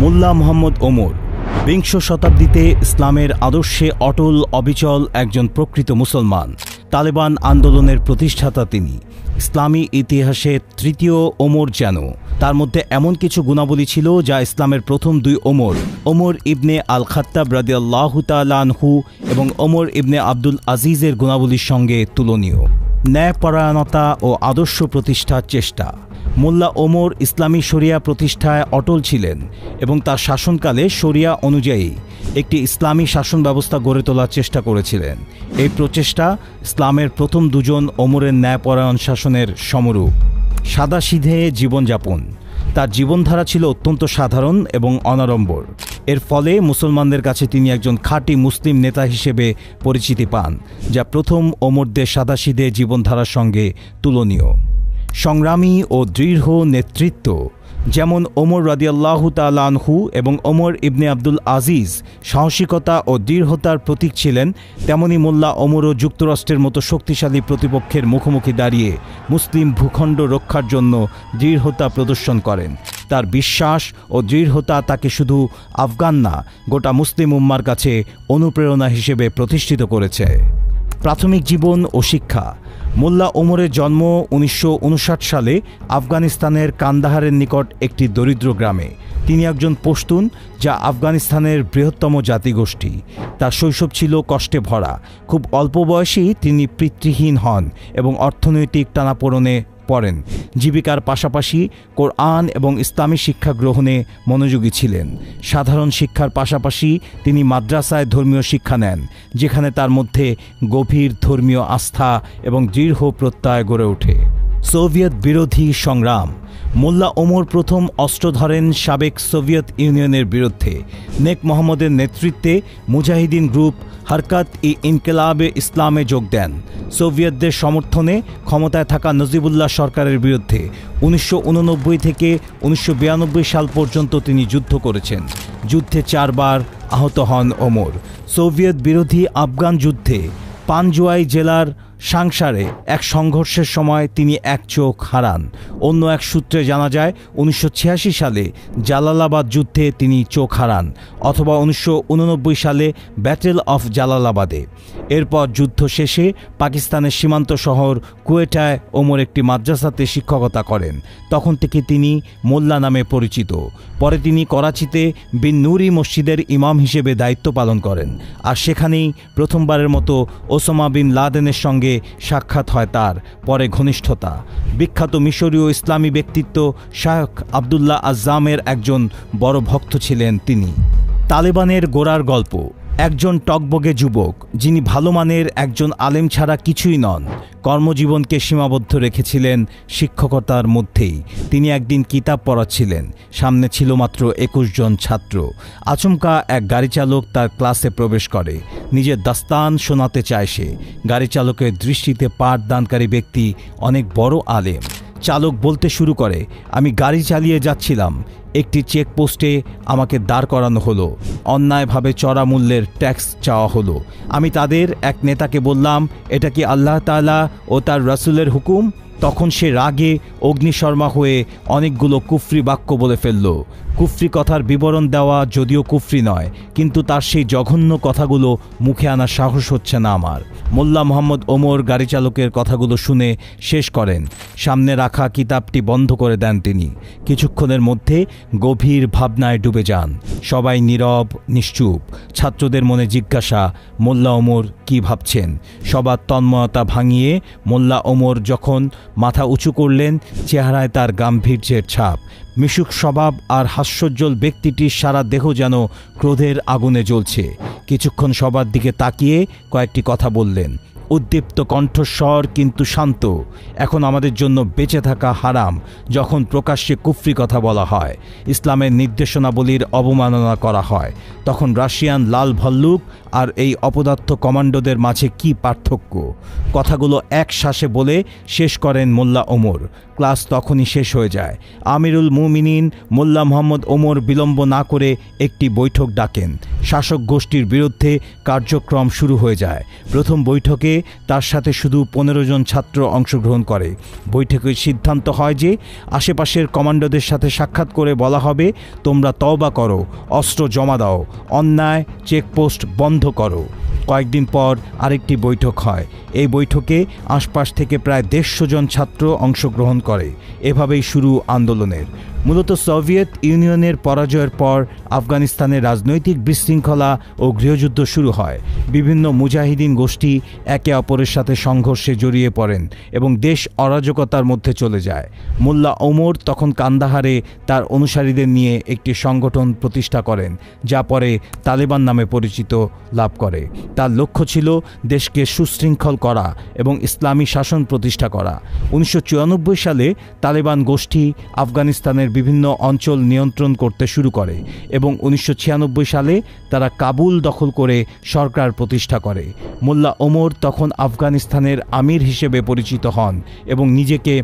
মোল্লা মোহাম্মদ ওমর। বিংশ শতাব্দীতে ইসলামের আদর্শে অটল, অবিচল একজন প্রকৃত মুসলমান। তালেবান আন্দোলনের প্রতিষ্ঠাতা তিনি। ইসলামী ইতিহাসে তৃতীয় ওমর যেন। তার মধ্যে এমন কিছু গুণাবলী ছিল যা ইসলামের প্রথম দুই ওমর ওমর ইবনে আল খাত্তাব রাদিয়াল্লাহু তাআলা আনহু এবং ওমর ইবনে আব্দুল আজিজের গুণাবলীর সঙ্গে তুলনীয়। ন্যায়পরায়ণতা ও আদর্শ প্রতিষ্ঠার চেষ্টা। মোল্লা ওমর ইসলামী শরিয়া প্রতিষ্ঠায় অটল ছিলেন এবং তার শাসনকালে শরিয়া অনুযায়ী একটি ইসলামী শাসন ব্যবস্থা গড়ে তোলার চেষ্টা করেছিলেন। এই প্রচেষ্টা ইসলামের প্রথম দুজন ওমরের ন্যায়পরায়ণ শাসনের সমরূপ। সাদা সাদাসিধে জীবনযাপন। তার জীবনধারা ছিল অত্যন্ত সাধারণ এবং অনাড়ম্বর। এর ফলে মুসলমানদের কাছে তিনি একজন খাঁটি মুসলিম নেতা হিসেবে পরিচিতি পান, যা প্রথম ওমরদের সাদাসিদে জীবনধারার সঙ্গে তুলনীয়। সংগ্রামী ও দৃঢ় নেতৃত্ব যেমন ওমর রাদিয়াল্লাহু তালানহু এবং ওমর ইবনে আব্দুল আজিজ সাহসিকতা ও দৃঢ়তার প্রতীক ছিলেন, তেমনি মোল্লা ওমরও যুক্তরাষ্ট্রের মতো শক্তিশালী প্রতিপক্ষের মুখোমুখি দাঁড়িয়ে মুসলিম ভূখণ্ড রক্ষার জন্য দৃঢ়তা প্রদর্শন করেন। তার বিশ্বাস ও দৃঢ়তা তাকে শুধু আফগান না, গোটা মুসলিম উম্মার কাছে অনুপ্রেরণা হিসেবে প্রতিষ্ঠিত করেছে। প্রাথমিক জীবন ও শিক্ষা। মোল্লা ওমরের জন্ম উনিশশো উনষাট সালে আফগানিস্তানের কান্দাহারের নিকট একটি দরিদ্র গ্রামে। তিনি একজন পশতুন যা আফগানিস্তানের বৃহত্তম জাতিগোষ্ঠী। তার শৈশব ছিল কষ্টে ভরা। খুব অল্প বয়সেই তিনি পিতৃহীন হন এবং অর্থনৈতিক টানাপোড়নে পড়েন। জীবিকার পাশাপাশি কোরআন এবং ইসলামী শিক্ষা গ্রহণে মনোযোগী ছিলেন। সাধারণ শিক্ষার পাশাপাশি তিনি মাদ্রাসায় ধর্মীয় শিক্ষা নেন, যেখানে তার মধ্যে গভীর ধর্মীয় আস্থা এবং দৃঢ় প্রত্যয় গড়ে ওঠে। সোভিয়েত বিরোধী সংগ্রাম মোল্লা ওমর প্রথম অস্ত্র ধরেন সাবেক সোভিয়েত ইউনিয়নের বিরুদ্ধে। নেক মোহাম্মদের নেতৃত্বে মুজাহিদিন গ্রুপ হরকাত ই ইনকেলাবে ইসলামে যোগ দেন। সোভিয়েতদের সমর্থনে ক্ষমতায় থাকা নজিবুল্লাহ সরকারের বিরুদ্ধে উনিশশো উননব্বই থেকে উনিশশো বিরানব্বই সাল পর্যন্ত তিনি যুদ্ধ করেছেন। যুদ্ধে চারবার আহত হন ওমর। সোভিয়েত বিরোধী আফগান যুদ্ধে পানজোয়াই জেলার সাংসারে এক সংঘর্ষের সময় তিনি এক চোখ হারান। অন্য এক সূত্রে জানা যায়, উনিশশো ছিয়াশি সালে জালালাবাদ যুদ্ধে তিনি চোখ হারান অথবা উনিশশো উননব্বই সালে ব্যাটেল অফ জালালাবাদে। এরপর যুদ্ধ শেষে পাকিস্তানের সীমান্ত শহর কুয়েটায় ওমর একটি মাদ্রাসাতে শিক্ষকতা করেন। তখন থেকে তিনি মোল্লা নামে পরিচিত। পরে তিনি করাচিতে বিন নুরি মসজিদের ইমাম হিসেবে দায়িত্ব পালন করেন। আর সেখানেই প্রথমবারের মতো ওসমা বিন লাদেনের সঙ্গে সাক্ষাৎ হয় তার পরে ঘনিষ্ঠতা। বিখ্যাত মিশরীয় ইসলামী ব্যক্তিত্ব শায়ক আবদুল্লাহ আজামের একজন বড় ভক্ত ছিলেন তিনি। তালেবানের গোড়ার গল্প। একজন টকবগে যুবক, যিনি ভালো মানের একজন আলেম ছাড়া কিছুই নন, কর্মজীবনকে সীমাবদ্ধ রেখেছিলেন শিক্ষকতার মধ্যেই। তিনি একদিন কিতাব পড়াচ্ছিলেন, সামনে ছিল মাত্র একুশ জন ছাত্র। আচমকা এক গাড়ি চালক তার ক্লাসে প্রবেশ করে, নিজের দাস্তান শোনাতে চায় সে। গাড়ি চালকের দৃষ্টিতে পাঠদানকারী ব্যক্তি অনেক বড় আলেম। চালক বলতে শুরু করে, আমি গাড়ি চালিয়ে যাচ্ছিলাম একটি চেকপোস্টে আমাকে দাঁড় করানো হলো। অন্যায়ভাবে চড়া মূল্যের ট্যাক্স চাওয়া হলো। আমি তাদের এক নেতাকে বললাম, এটা কি আল্লাহ তালা ও তার রাসুলের হুকুম? তখন সে রাগে অগ্নিশর্মা হয়ে অনেকগুলো কুফরি বাক্য বলে ফেলল। কুফরি কথার বিবরণ দেওয়া যদিও কুফরি নয়, কিন্তু তার সেই জঘন্য কথাগুলো মুখে আনার সাহস হচ্ছে না আমার। মোল্লা মোহাম্মদ ওমর গাড়ি চালকের কথাগুলো শুনে শেষ করেন। সামনে রাখা কিতাবটি বন্ধ করে দেন তিনি। কিছুক্ষণের মধ্যে গভীর ভাবনায় ডুবে যান। সবাই নীরব, নিশ্চুপ। ছাত্রদের মনে জিজ্ঞাসা, মোল্লা ওমর কি ভাবছেন? সবার তন্ময়তা ভাঙিয়ে মোল্লা ওমর যখন মাথা উঁচু করলেন, চেহারায় তার গাম্ভীর্যের ছাপ। মিশুক স্বভাব আর হাস্যোজ্জ্বল ব্যক্তিটির সারা দেহ যেন ক্রোধের আগুনে জ্বলছে। কিছুক্ষণ সবার দিকে তাকিয়ে কয়েকটি কথা বললেন। উদ্দীপ্ত কণ্ঠস্বর কিন্তু শান্ত। এখন আমাদের জন্য বেঁচে থাকা হারাম, যখন প্রকাশ্যে কুফরি কথা বলা হয়, ইসলামের নির্দেশনাবলীর অবমাননা করা হয়, তখন রাশিয়ান লাল ভল্লুক আর এই অপদার্থ কমান্ডোদের মাঝে কি পার্থক্য? কথাগুলো এক শ্বাসে বলে শেষ করেন মোল্লা ওমর। ক্লাস তখনই শেষ হয়ে যায়। আমিরুল মুমিনিন মোল্লা মোহাম্মদ ওমর বিলম্ব না করে একটি বৈঠক ডাকেন। শাসক গোষ্ঠীর বিরুদ্ধে কার্যক্রম শুরু হয়ে যায়। প্রথম বৈঠকে তার সাথে শুধু পনেরো জন ছাত্র অংশগ্রহণ করে। বৈঠকে সিদ্ধান্ত হয় যে, আশেপাশের কমান্ডোদের সাথে সাক্ষাৎ করে বলা হবে, তোমরা তওবা করো, অস্ত্র জমা দাও, অন্যায়, চেকপোস্ট বন্ধ করো। কয়েকদিন পর আরেকটি বৈঠক হয়। এই বৈঠকে আশপাশ থেকে প্রায় দেড়শো জন ছাত্র অংশগ্রহণ করে। এভাবেই শুরু আন্দোলনের। মূলত সোভিয়েত ইউনিয়নের পরাজয়ের পর আফগানিস্তানের রাজনৈতিক বিশৃঙ্খলা ও গৃহযুদ্ধ শুরু হয়। বিভিন্ন মুজাহিদিন গোষ্ঠী একে অপরের সাথে সংঘর্ষে জড়িয়ে পড়েন এবং দেশ অরাজকতার মধ্যে চলে যায়। মোল্লা ওমর তখন কান্দাহারে তার অনুসারীদের নিয়ে একটি সংগঠন প্রতিষ্ঠা করেন, যা পরে তালেবান নামে পরিচিত লাভ করে। তার লক্ষ্য ছিল দেশকে সুশৃঙ্খল করা এবং ইসলামী শাসন প্রতিষ্ঠা করা। উনিশশো চুরানব্বই সালে তালেবান গোষ্ঠী আফগানিস্তানের বিভিন্ন অঞ্চল নিয়ন্ত্রণ করতে শুরু করে এবং উনিশশো ছিয়ানব্বই সালে তারা কাবুল দখল করে সরকার প্রতিষ্ঠা করে। মোল্লা ওমর তখন আফগানিস্তানের আমির হিসেবে পরিচিত হন এবং নিজেকে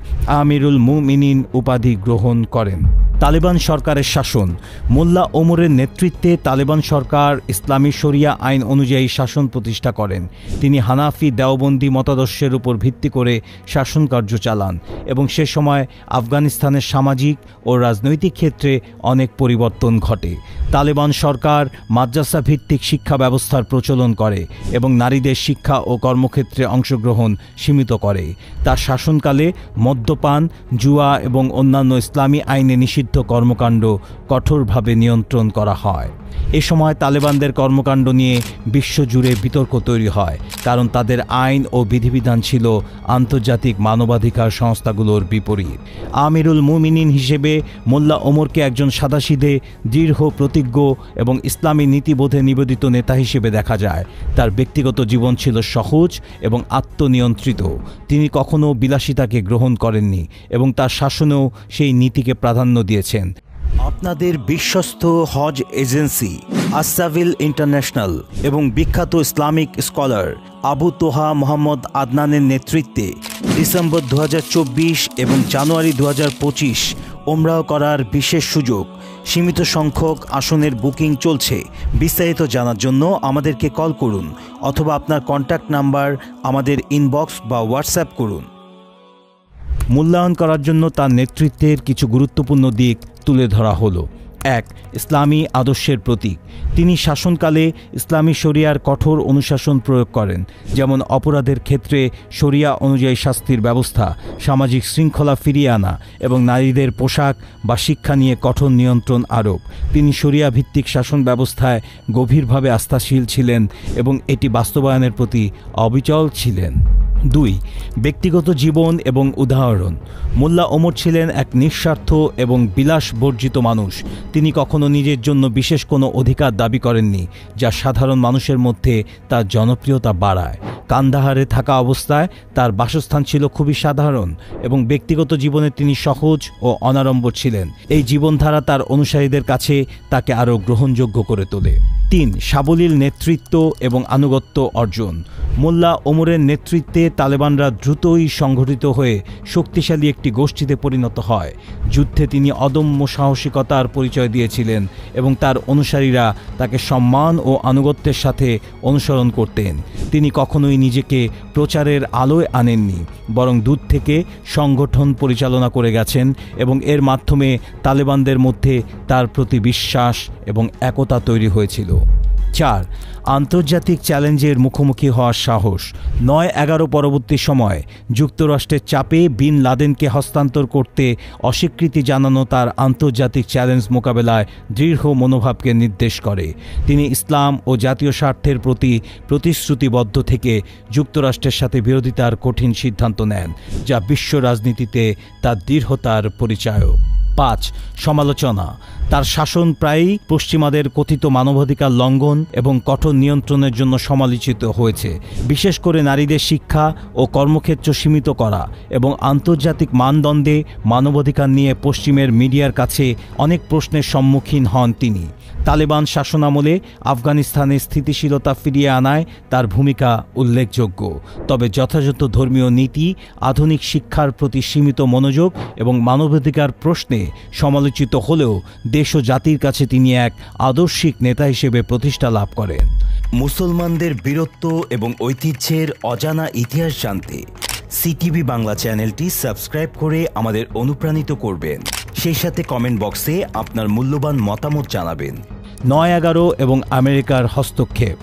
আমিরুল মুমিনিন উপাধি গ্রহণ করেন। তালেবান সরকারের শাসন। মোল্লা ওমরের নেতৃত্বে তালেবান সরকার ইসলামী শরিয়া আইন অনুযায়ী শাসন প্রতিষ্ঠা করেন। তিনি হানাফি দেওবন্দি মতাদর্শের উপর ভিত্তি করে শাসন কার্য চালান এবং সে সময় আফগানিস্তানের সামাজিক ও রাজনৈতিক ক্ষেত্রে অনেক পরিবর্তন ঘটে। তালেবান সরকার মাদ্রাসা ভিত্তিক শিক্ষা ব্যবস্থার প্রচলন করে এবং নারীদের শিক্ষা ও কর্মক্ষেত্রে অংশগ্রহণ সীমিত করে। তার শাসনকালে মদ্যপান, জুয়া এবং অন্যান্য ইসলামী আইনে নিষিদ্ধ কর্মকাণ্ড কঠোরভাবে নিয়ন্ত্রণ করা হয়। এ সময় তালেবানদের কর্মকাণ্ড নিয়ে বিশ্বজুড়ে বিতর্ক তৈরি হয়, কারণ তাদের আইন ও বিধিবিধান ছিল আন্তর্জাতিক মানবাধিকার সংস্থাগুলোর বিপরীত। আমিরুল মুমিনিন হিসেবে মোল্লা ওমরকে একজন সাদাসিধে, দৃঢ়, প্রতিজ্ঞ এবং ইসলামী নীতিবোধে নিবেদিত নেতা হিসেবে দেখা যায়। তার ব্যক্তিগত জীবন ছিল সহজ এবং আত্মনিয়ন্ত্রিত। তিনি কখনও বিলাসিতাকে গ্রহণ করেননি এবং তার শাসনেও সেই নীতিকে প্রাধান্য দিয়েছেন। আপনাদের বিশ্বস্ত হজ এজেন্সি আসাভিল ইন্টারন্যাশনাল এবং বিখ্যাত ইসলামিক স্কলার আবু তোহা মোহাম্মদ আদনানের নেতৃত্বে ডিসেম্বর দু হাজার চব্বিশ এবং জানুয়ারি দু হাজার পঁচিশ ওমরাও করার বিশেষ সুযোগ সীমিত সংখ্যক আসনের বুকিং চলছে। বিস্তারিত জানার জন্য আমাদেরকে কল করুন অথবা আপনার কন্ট্যাক্ট নাম্বার আমাদের ইনবক্স বা হোয়াটসঅ্যাপ করুন। মূল্যায়ন করার জন্য তার নেতৃত্বের কিছু গুরুত্বপূর্ণ দিক তুলে ধরা হলো। এক, ইসলামী আদর্শের প্রতীক। তিনি শাসনকালে ইসলামী শরিয়ার কঠোর অনুশাসন প্রয়োগ করেন, যেমন অপরাধের ক্ষেত্রে শরিয়া অনুযায়ী শাস্তির ব্যবস্থা, সামাজিক শৃঙ্খলা ফিরিয়ে আনা এবং নারীদের পোশাক বা শিক্ষা নিয়ে কঠোর নিয়ন্ত্রণ আরোপ। তিনি শরিয়া ভিত্তিক শাসন ব্যবস্থায় গভীরভাবে আস্থাশীল ছিলেন এবং এটি বাস্তবায়নের প্রতি অবিচল ছিলেন। দুই, ব্যক্তিগত জীবন এবং উদাহরণ। মোল্লা ওমর ছিলেন এক নিঃস্বার্থ এবং বিলাস বর্জিত মানুষ। তিনি কখনো নিজের জন্য বিশেষ কোনো অধিকার দাবি করেননি, যা সাধারণ মানুষের মধ্যে তার জনপ্রিয়তা বাড়ায়। কান্দাহারে থাকা অবস্থায় তার বাসস্থান ছিল খুবই সাধারণ এবং ব্যক্তিগত জীবনে তিনি সহজ ও অনাড়ম্বর ছিলেন। এই জীবনধারা তার অনুসারীদের কাছে তাকে আরও গ্রহণযোগ্য করে তোলে। তিন সাবলীল নেতৃত্ব এবং আনুগত্য অর্জন। মোল্লা ওমরের নেতৃত্বে তালেবানরা দ্রুতই সংগঠিত হয়ে শক্তিশালী একটি গোষ্ঠীতে পরিণত হয়। যুদ্ধে তিনি অদম্য সাহসিকতার পরিচয় দিয়েছিলেন এবং তার অনুসারীরা তাকে সম্মান ও আনুগত্যের সাথে অনুসরণ করতেন। তিনি কখনোই নিজেকে প্রচারের আলোয় আনেননি, বরং দূর থেকে সংগঠন পরিচালনা করে গেছেন এবং এর মাধ্যমে তালেবানদের মধ্যে তার প্রতি বিশ্বাস এবং একতা তৈরি হয়েছিল। চার, আন্তর্জাতিক চ্যালেঞ্জের মুখোমুখি হওয়ার সাহস। নয়, এগারো, পরবর্তী সময়, যুক্তরাষ্ট্রের চাপে বিন লাদেনকে হস্তান্তর করতে অস্বীকৃতি জানানো তার আন্তর্জাতিক চ্যালেঞ্জ মোকাবেলায় দৃঢ় মনোভাবকে নির্দেশ করে। তিনি ইসলাম ও জাতীয় স্বার্থের প্রতি প্রতিশ্রুতিবদ্ধ থেকে যুক্তরাষ্ট্রের সাথে বিরোধিতার কঠিন সিদ্ধান্ত নেন, যা বিশ্ব রাজনীতিতে তার দৃঢ়তার পরিচায়ক। পাঁচ, সমালোচনা। তার শাসন প্রায়ই পশ্চিমাদের কথিত মানবাধিকার লঙ্ঘন এবং কঠোর নিয়ন্ত্রণের জন্য সমালোচিত হয়েছে। বিশেষ করে নারীদের শিক্ষা ও কর্মক্ষেত্র সীমিত করা এবং আন্তর্জাতিক মানদণ্ডে মানবাধিকার নিয়ে পশ্চিমের মিডিয়ার কাছে অনেক প্রশ্নের সম্মুখীন হন তিনি। তালেবান শাসনামলে আফগানিস্তানে স্থিতিশীলতা ফিরিয়ে আনায় তার ভূমিকা উল্লেখযোগ্য। তবে যথাযথ ধর্মীয় নীতি, আধুনিক শিক্ষার প্রতি সীমিত মনোযোগ এবং মানবাধিকার প্রশ্নে সমালোচিত হলেও দেশ ও জাতির কাছে তিনি এক আদর্শিক নেতা হিসেবে প্রতিষ্ঠা লাভ করেন। মুসলমানদের বীরত্ব এবং ঐতিহ্যের অজানা ইতিহাস জানতে সিটিভি বাংলা চ্যানেলটি সাবস্ক্রাইব করে আমাদের অনুপ্রাণিত করবেন। সেই সাথে কমেন্ট বক্সে আপনার মূল্যবান মতামত জানাবেন। নয় এগারো এবং আমেরিকার হস্তক্ষেপ।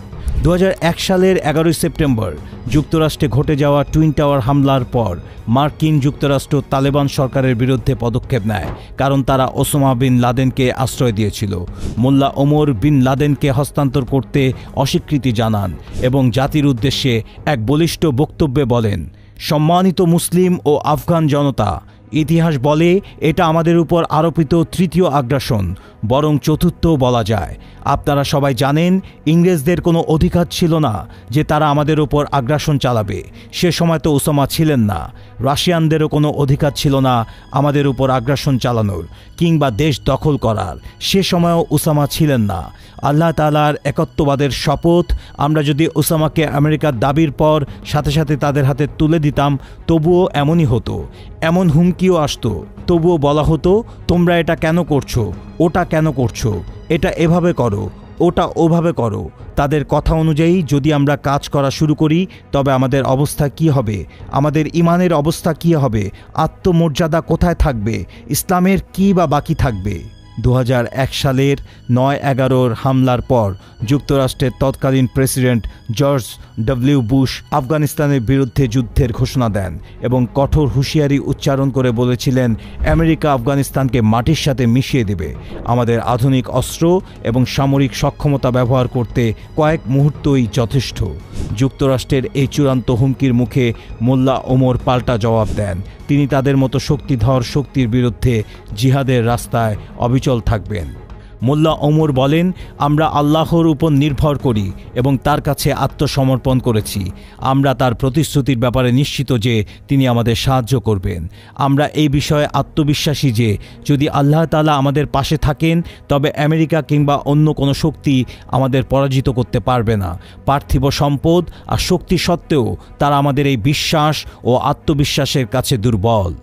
দু হাজার এক সালের এগারোই সেপ্টেম্বর, যুক্তরাষ্ট্রে ঘটে যাওয়া টুইন টাওয়ার হামলার পর মার্কিন যুক্তরাষ্ট্র তালেবান সরকারের বিরুদ্ধে পদক্ষেপ নেয়, কারণ তারা ওসামা বিন লাদেনকে আশ্রয় দিয়েছিল। মোল্লা ওমর বিন লাদেনকে হস্তান্তর করতে অস্বীকৃতি জানান এবং জাতির উদ্দেশ্যে এক বলিষ্ঠ বক্তব্যে বলেন সম্মানিত মুসলিম ও আফগান জনতা ইতিহাস বলে এটা আমাদের উপর আরোপিত তৃতীয় আগ্রাসন। বরং চতুর্থ বলা যায়। আপনারা সবাই জানেন, ইংরেজদের কোনো অধিকার ছিল না যে তারা আমাদের ওপর আগ্রাসন চালাবে। সে সময় তো ওসামা ছিলেন না। রাশিয়ানদেরও কোনো অধিকার ছিল না আমাদের উপর আগ্রাসন চালানোর কিংবা দেশ দখল করার। সে সময়ও ওসামা ছিলেন না। আল্লাহ তালার একত্ববাদের শপথ আমরা যদি ওসামাকে আমেরিকার দাবির পর সাথে সাথে তাদের হাতে তুলে দিতাম, তবুও এমনই হতো। এমন হুমকিও আসতো। তবুও বলা হতো, তোমরা এটা কেন করছ? ওটা কেন করছ? এটা এভাবে করো, ওটা ওভাবে করো। তাদের কথা অনুযায়ী যদি আমরা কাজ করা শুরু করি, তবে আমাদের অবস্থা কি হবে? আমাদের ইমানের অবস্থা কি হবে? আত্মমর্যাদা কোথায় থাকবে? ইসলামের কি বা বাকি থাকবে? দু হাজার এক সালের নয় এগারোর হামলার পর যুক্তরাষ্ট্রের তৎকালীন প্রেসিডেন্ট জর্জ ডব্লিউ বুশ আফগানিস্তানের বিরুদ্ধে যুদ্ধের ঘোষণা দেন এবং কঠোর হুঁশিয়ারি উচ্চারণ করে বলেছিলেন, আমেরিকা আফগানিস্তানকে মাটির সাথে মিশিয়ে দেবে। আমাদের আধুনিক অস্ত্র এবং সামরিক সক্ষমতা ব্যবহার করতে কয়েক মুহূর্তই যথেষ্ট। যুক্তরাষ্ট্রের এই চূড়ান্ত হুমকির মুখে মোল্লা ওমর পাল্টা জবাব দেন। তিনি তাদের মতো শক্তিধর শক্তির বিরুদ্ধে জিহাদের রাস্তায় অবিচল থাকবেন। মোল্লা ওমর বলেন, আমরা আল্লাহর উপর নির্ভর করি এবং তার কাছে আত্মসমর্পণ করেছি। আমরা তার প্রতিশ্রুতির ব্যাপারে নিশ্চিত যে তিনি আমাদের সাহায্য করবেন। আমরা এই বিষয়ে আত্মবিশ্বাসী যে, যদি আল্লাহ তালা আমাদের পাশে থাকেন, তবে আমেরিকা কিংবা অন্য কোনো শক্তি আমাদের পরাজিত করতে পারবে না। পার্থিব সম্পদ আর শক্তি সত্ত্বেও তারা আমাদের এই বিশ্বাস ও আত্মবিশ্বাসের কাছে দুর্বল।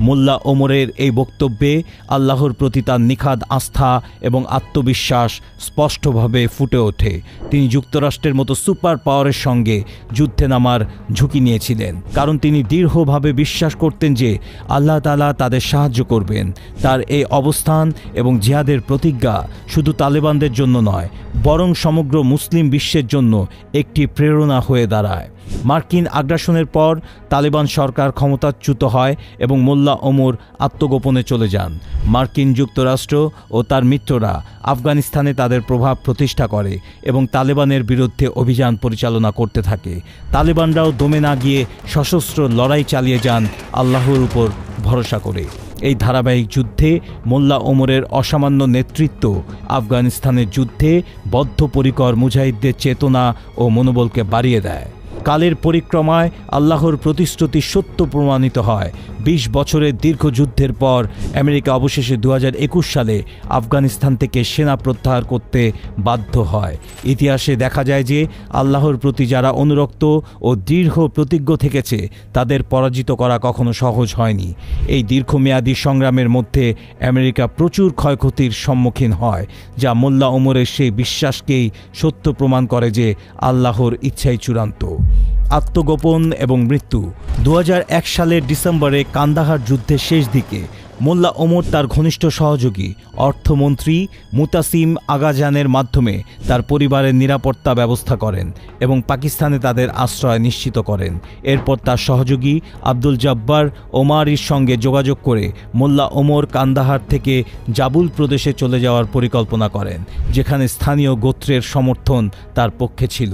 মোল্লা ওমরের এই বক্তব্যে আল্লাহর প্রতি তার নিখাদ আস্থা এবং আত্মবিশ্বাস স্পষ্টভাবে ফুটে ওঠে। তিনি যুক্তরাষ্ট্রের মতো সুপার পাওয়ারের সঙ্গে যুদ্ধে নামার ঝুঁকি নিয়েছিলেন, কারণ তিনি দৃঢ়ভাবে বিশ্বাস করতেন যে আল্লাহ তালা তাদের সাহায্য করবেন। তার এই অবস্থান এবং জিহাদের প্রতিজ্ঞা শুধু তালেবানদের জন্য নয়, বরং সমগ্র মুসলিম বিশ্বের জন্য একটি প্রেরণা হয়ে দাঁড়ায়। মার্কিন আগ্রাসনের পর তালেবান সরকার ক্ষমতাচ্যুত হয় এবং মোল্লা ওমর আত্মগোপনে চলে যান। মার্কিন যুক্তরাষ্ট্র ও তার মিত্ররা আফগানিস্তানে তাদের প্রভাব প্রতিষ্ঠা করে এবং তালেবানের বিরুদ্ধে অভিযান পরিচালনা করতে থাকে। তালেবানরাও দমে না গিয়ে সশস্ত্র লড়াই চালিয়ে যান আল্লাহর উপর ভরসা করে। এই ধারাবাহিক যুদ্ধে মোল্লা ওমরের অসামান্য নেতৃত্ব আফগানিস্তানের যুদ্ধে বদ্ধপরিকর মুজাহিদদের চেতনা ও মনোবলকে বাড়িয়ে দেয়। কালের পরিক্রমায় আল্লাহর প্রতিশ্রুতি সত্য প্রমাণিত হয়। বিশ বছরের দীর্ঘ যুদ্ধের পর আমেরিকা অবশেষে দু হাজার একুশ সালে আফগানিস্তান থেকে সেনা প্রত্যাহার করতে বাধ্য হয়। ইতিহাসে দেখা যায় যে আল্লাহর প্রতি যারা অনুরক্ত ও দৃঢ় প্রতিজ্ঞ থেকেছে, তাদের পরাজিত করা কখনো সহজ হয়নি। এই দীর্ঘমেয়াদী সংগ্রামের মধ্যে আমেরিকা প্রচুর ক্ষয়ক্ষতির সম্মুখীন হয়, যা মোল্লা ওমরের সেই বিশ্বাসকেই সত্য প্রমাণ করে যে আল্লাহর ইচ্ছাই চূড়ান্ত। আত্মগোপন এবং মৃত্যু। দু হাজার এক সালের ডিসেম্বরে কান্দাহার যুদ্ধের শেষ দিকে মোল্লা ওমর তার ঘনিষ্ঠ সহযোগী, অর্থমন্ত্রী মুতাসিম আগাজানের মাধ্যমে তার পরিবারের নিরাপত্তা ব্যবস্থা করেন এবং পাকিস্তানে তাদের আশ্রয় নিশ্চিত করেন। এরপর তার সহযোগী আব্দুল জব্বার ওমারির সঙ্গে যোগাযোগ করে মোল্লা ওমর কান্দাহার থেকে জাবুল প্রদেশে চলে যাওয়ার পরিকল্পনা করেন, যেখানে স্থানীয় গোত্রের সমর্থন তার পক্ষে ছিল।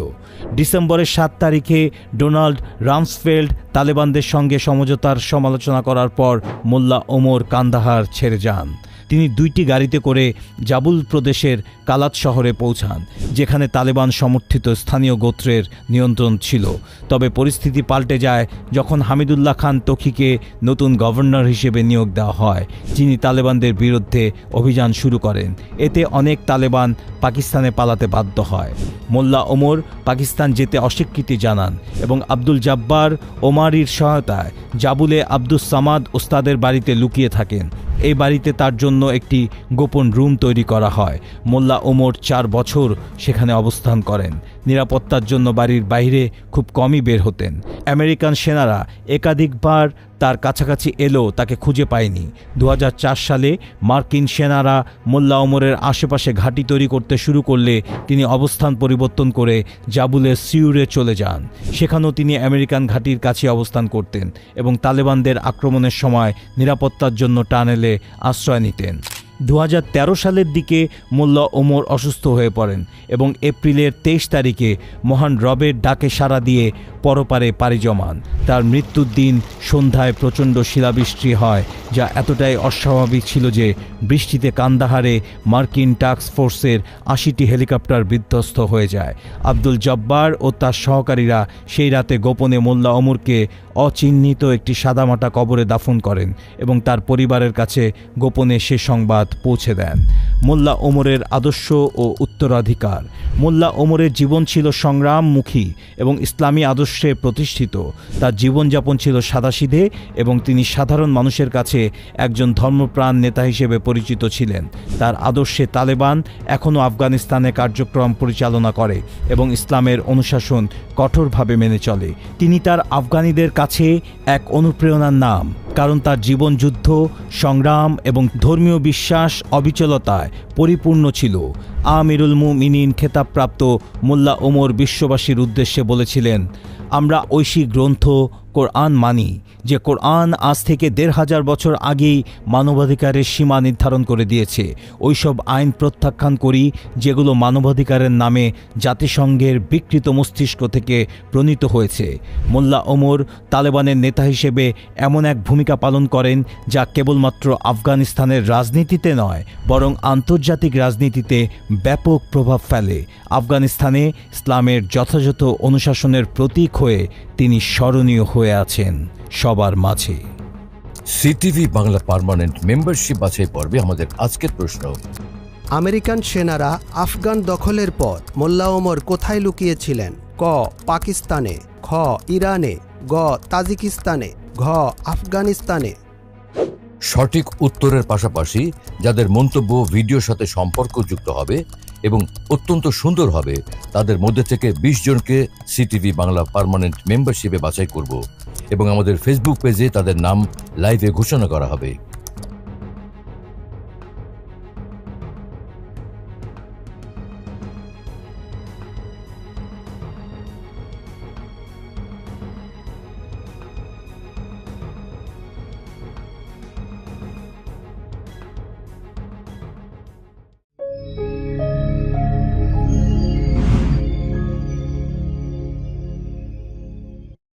ডিসেম্বরের সাত তারিখে ডোনাল্ড রামসফেল্ড তালেবানদের সঙ্গে সমঝোতার সমালোচনা করার পর মোল্লা ওমর কান্দাহার ছেড়ে যান। তিনি দুইটি গাড়িতে করে জাবুল প্রদেশের কালাত শহরে পৌঁছান, যেখানে তালেবান সমর্থিত স্থানীয় গোত্রের নিয়ন্ত্রণ ছিল। তবে পরিস্থিতি পাল্টে যায় যখন হামিদুল্লাহ খান তখিকে নতুন গভর্নর হিসেবে নিয়োগ দেওয়া হয়, যিনি তালেবানদের বিরুদ্ধে অভিযান শুরু করেন। এতে অনেক তালেবান পাকিস্তানে পালাতে বাধ্য হয়। মোল্লা ওমর পাকিস্তান যেতে অস্বীকৃতি জানান এবং আব্দুল জাব্বার ওমারির সহায়তায় জাবুলে আব্দুস সামাদ ওস্তাদের বাড়িতে লুকিয়ে থাকেন। এই বাড়িতে তার জন্য একটি গোপন রুম তৈরি করা হয়। মোল্লা ওমর চার বছর সেখানে অবস্থান করেন। নিরাপত্তার জন্য বাড়ির বাইরে খুব কমই বের হতেন। আমেরিকান সেনারা একাধিকবার তার কাছাকাছি এলেও তাকে খুঁজে পায়নি। দু হাজার চার সালে মার্কিন সেনারা মোল্লা ওমরের আশেপাশে ঘাঁটি তৈরি করতে শুরু করলে তিনি অবস্থান পরিবর্তন করে জাবুলের সিউরে চলে যান। সেখানেও তিনি আমেরিকান ঘাঁটির কাছে অবস্থান করতেন এবং তালেবানদের আক্রমণের সময় নিরাপত্তার জন্য টানেলে আশ্রয় নিতেন। দু হাজার তেরো সালের দিকে মোল্লা ওমর অসুস্থ হয়ে পড়েন এবং এপ্রিলের তেইশ তারিখে মহান রবের ডাকে সাড়া দিয়ে পরপারে পাড়ি জমান। তার মৃত্যুর দিন সন্ধ্যায় প্রচণ্ড শিলাবৃষ্টি হয়, যা এতটাই অস্বাভাবিক ছিল যে বৃষ্টিতে কান্দাহারে মার্কিন টাস্ক ফোর্সের আশিটি হেলিকপ্টার বিধ্বস্ত হয়ে যায়। আব্দুল জব্বার ও তার সহকারীরা সেই রাতে গোপনে মোল্লা ওমরকে অচিহ্নিত একটি সাদামাটা কবরে দাফন করেন এবং তার পরিবারের কাছে গোপনে সে সংবাদ পৌঁছে দেন। মোল্লা ওমরের আদর্শ ও উত্তরাধিকার। মোল্লা ওমরের জীবন ছিল সংগ্রামমুখী এবং ইসলামী আদর্শে প্রতিষ্ঠিত। তার জীবনযাপন ছিল সাদাসিধে এবং তিনি সাধারণ মানুষের কাছে একজন ধর্মপ্রাণ নেতা হিসেবে পরিচিত ছিলেন। তার আদর্শে তালেবান এখনও আফগানিস্তানে কার্যক্রম পরিচালনা করে এবং ইসলামের অনুশাসন কঠোরভাবে মেনে চলে। তিনি তার আফগানিদের কাছে এক অনুপ্রেরণার নাম। কারণ তার জীবনযুদ্ধ সংগ্রাম এবং ধর্মীয় বিশ্বাস অবিচলতায় পরিপূর্ণ ছিল। আমিরুল মুমিনিন খেতাবপ্রাপ্ত মোল্লা ওমর বিশ্ববাসীর উদ্দেশ্যে বলেছিলেন, আমরা ঐশী গ্রন্থ, কোরআন মানি। যে কোরআন আজ থেকে দেড় হাজার বছর আগেই মানবাধিকারের সীমা নির্ধারণ করে দিয়েছে। ওইসব আইন প্রত্যাখ্যান করি, যেগুলো মানবাধিকারের নামে জাতিসংঘের বিকৃত মস্তিষ্ক থেকে প্রণীত হয়েছে। মোল্লা ওমর তালেবানের নেতা হিসেবে এমন এক ভূমিকা পালন করেন, যা কেবলমাত্র আফগানিস্তানের রাজনীতিতে নয়, বরং আন্তর্জাতিক রাজনীতিতে ব্যাপক প্রভাব ফেলে। আফগানিস্তানে ইসলামের যথাযথ অনুশাসনের প্রতীক হয়ে তিনি স্মরণীয় হয়ে আছেন সবার মাঝে। সিটিভি বাংলা পার্মানেন্ট মেম্বারশিপ বাছাই পর্বে আমাদের আজকের প্রশ্ন। আমেরিকান সেনারা আফগান দখলের পর মোল্লা ওমর কোথায় লুকিয়েছিলেন? ক পাকিস্তানে। খ ইরানে। গ তাজিকিস্তানে। ঘ আফগানিস্তানে। সঠিক উত্তরের পাশাপাশি যাদের মন্তব্য ভিডিওর সাথে সম্পর্কযুক্ত হবে এবং অত্যন্ত সুন্দর হবে। তাদের মধ্যে থেকে বিশ জনকে সিটিভি বাংলা পারমানেন্ট মেম্বারশিপে বাছাই করব এবং আমাদের ফেসবুক পেজে তাদের নাম লাইভে ঘোষণা করা হবে।